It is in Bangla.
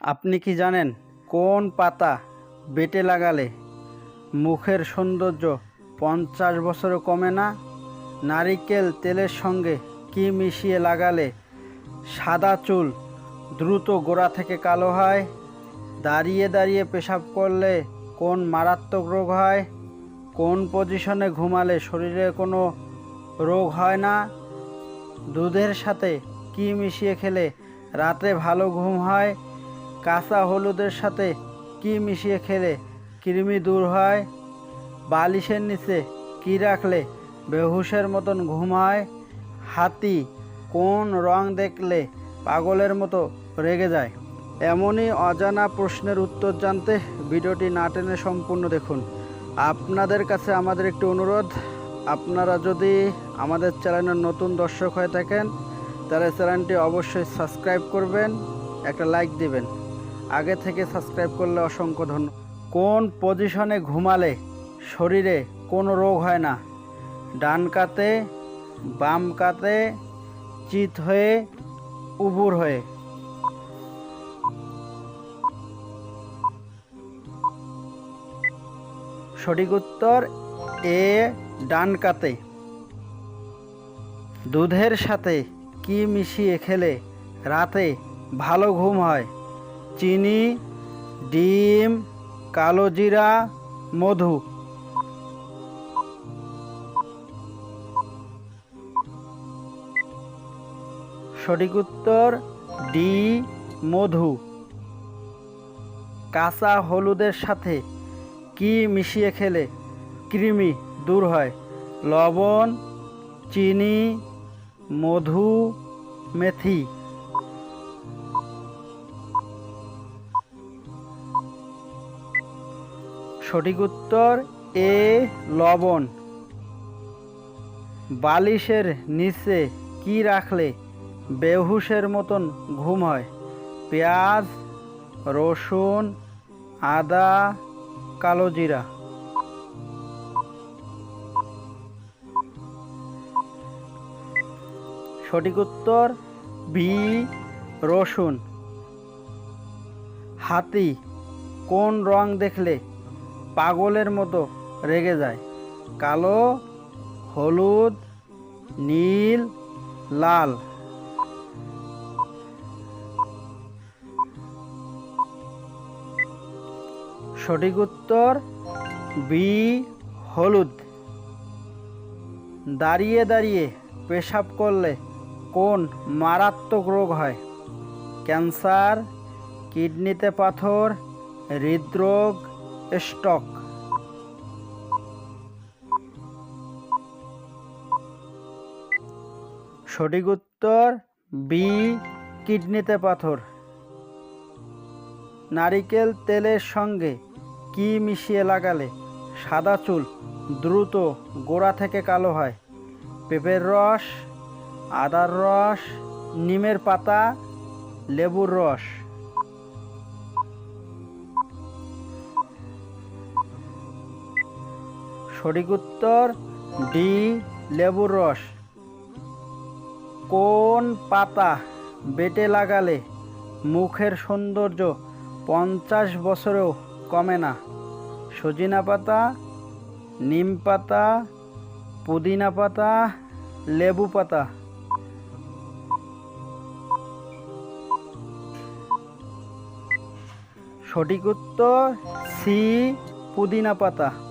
আপনি কি জানেন কোন পাতা বেটে লাগালে মুখের সৌন্দর্য পঞ্চাশ বছরও কমে না? নারিকেল তেলের সঙ্গে কি মিশিয়ে লাগালে সাদা চুল দ্রুত গোড়া থেকে কালো হয়? দাঁড়িয়ে দাঁড়িয়ে পেশাব করলে কোন মারাত্মক রোগ হয়? কোন পজিশনে ঘুমালে শরীরে কোনো রোগ হয় না? দুধের সাথে কি মিশিয়ে খেলে রাতে ভালো ঘুম হয়? কাঁচা হলুদের সাথে কি মিশিয়ে খেলে? কৃমি দূর হয়, বালিশের নিচে কি রাখলে? বেহুশের মতন ঘুমায়, হাতি কোন রং দেখলে পাগলের মতো রেগে যায়? এমনই অজানা প্রশ্নের উত্তর জানতে ভিডিওটি না টেনে সম্পূর্ণ দেখুন। আপনাদের কাছে আমাদের একটি অনুরোধ, আপনারা যদি আমাদের চ্যানেলের নতুন দর্শক হয়ে থাকেন, তাহলে চ্যানেলটি অবশ্যই সাবস্ক্রাইব করবেন, একটা লাইক দিবেন। আগে থেকে সাবস্ক্রাইব করলে অসংখ্য ধন্যবাদ কোন পজিশনে ঘুমালে শরীরে কোনো রোগ হয় না? ডান কাতে, বাম কাতে, চিত হয়ে, উবুর হয়ে। সঠিক উত্তর এ, ডান কাতে। দুধের সাথে কি মিশিয়ে খেলে রাতে ভালো ঘুম হয়? চিনি, ডিম, কালো জিরা, মধু। সঠিক উত্তর, ডি, মধু। কাঁচা হলুদের সাথে কি মিশিয়ে খেলে কৃমি দূর হয়? লবণ, চিনি, মধু, মেথি। সঠিক উত্তর এ, লবণ। বালিশের নিচে কি রাখলে বেহুশের মতন ঘুম হয়? পেঁয়াজ, রসুন, আদা, কালো জিরা। সঠিক উত্তর বি, রসুন। হাতি কোন রং দেখলে পাগলের মতো রেগে যায়। কালো, হলুদ, নীল, লাল। সঠিক উত্তর বি, হলুদ। দাঁড়িয়ে দাঁড়িয়ে পেশাব করলে কোন মারাত্মক রোগ হয়? ক্যান্সার, কিডনিতে পাথর, হৃদরোগ স্টক। সঠিক উত্তর, বি, কিডনিতে পাথর। নারিকেল তেলের সঙ্গে কি মিশিয়ে লাগালে সাদা চুল দ্রুত গোড়া থেকে কালো হয়? পেঁপের রস, আদার রস, নিমের পাতা, লেবুর রস। সঠিক উত্তর ডি, লেবুর রস। কোন পাতা বেটে লাগালে মুখের সৌন্দর্য পঞ্চাশ বছরেও কমে না? সজিনা পাতা, নিম পাতা, পুদিনা পাতা, লেবু পাতা। সঠিক উত্তর সি, পুদিনা পাতা।